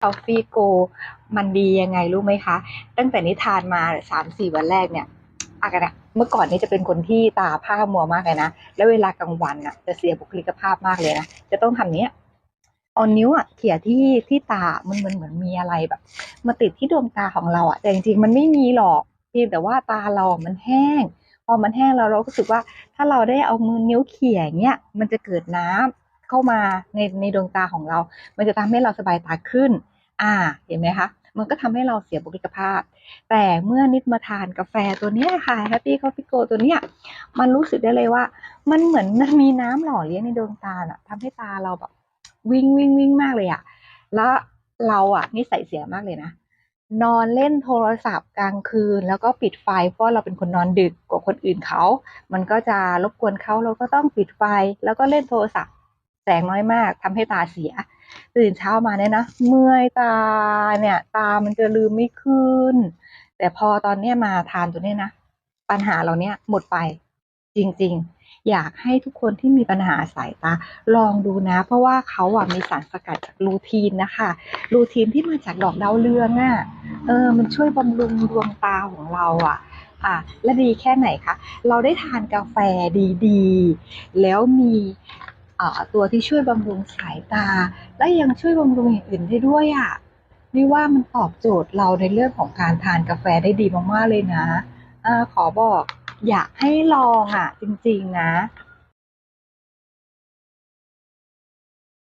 ทอฟฟี่โก มันดียังไงรู้ไหมคะ ตั้งแต่นิทานมาสามสี่วันแรกเนี่ยอากนะเมื่อก่อนนี่จะเป็นคนที่ตาผ้ามัวมากเลยนะ แล้วเวลากลางวันอะจะเสียบุคลิกภาพมากเลยนะ จะต้องทำเนี้ยเอานิ้วอะเขี่ยที่ที่ตา มันเหมือนเหมือนมีอะไรแบบ มาติดที่ดวงตาของเราอะแต่จริงๆมันไม่มีหรอกเพียงแต่ว่าตาเรา มันแห้ง พอมันแห้งแล้วเราก็รู้สึกว่า ถ้าเราได้เอามือนิ้วเขี่ยเงี้ย มันจะเกิดน้ำเข้ามาในในดวงตาของเรา มันจะทำให้เราสบายตาขึ้น อ่า เห็นไหมคะ มันก็ทำให้เราเสียบุคลิกภาพ แต่เมื่อนิดมาทานกาแฟตัวเนี้ยค่ะ Happy Coffee Go ตัวเนี้ยมันรู้สึกได้เลยว่า มันเหมือนมันมีน้ำหล่อเลี้ยงในดวงตาอะทำให้ตาเราแบบวิ่งวิ่งวิ่งมากเลยอะแล้วเราอะนิสัยเสียมากเลยนะนอนเล่นโทรศัพท์กลางคืน แล้วก็ปิดไฟเพราะเราเป็นคนนอนดึกกว่าคนอื่นเขา มันก็จะรบกวนเขาเราก็ต้องปิดไฟแล้วก็เล่นโทรศัพท์ งน้อยมากทำให้ตาเสีย ตื่นเช้ามาเนี่ยนะเมื่อยตาเนี่ย ตามันจะลืมไม่ขึ้น แต่พอตอนเนี้ยมาทานตัวเนี้ยนะปัญหาเราเนี้ยหมดไปจริง ๆ อยากให้ทุกคนที่มีปัญหาสายตาลองดูนะ เพราะว่าเขาอะมีสารสกัดจากลูทีนนะคะ ลูทีนที่มาจากดอกดาวเรืองอะเออ มันช่วยบำรุงดวงตาของเราอะอะและดีแค่ไหนคะ เราได้ทานกาแฟดีๆ แล้วมี ตัวที่ช่วยบำรุงสายตา และยังช่วยบำรุงอย่างอื่นได้ด้วยอะนี่ว่ามันตอบโจทย์เราในเรื่องของการทานกาแฟได้ดีมากๆเลยนะอะขอบอกอยากให้ลองอะจริงๆนะ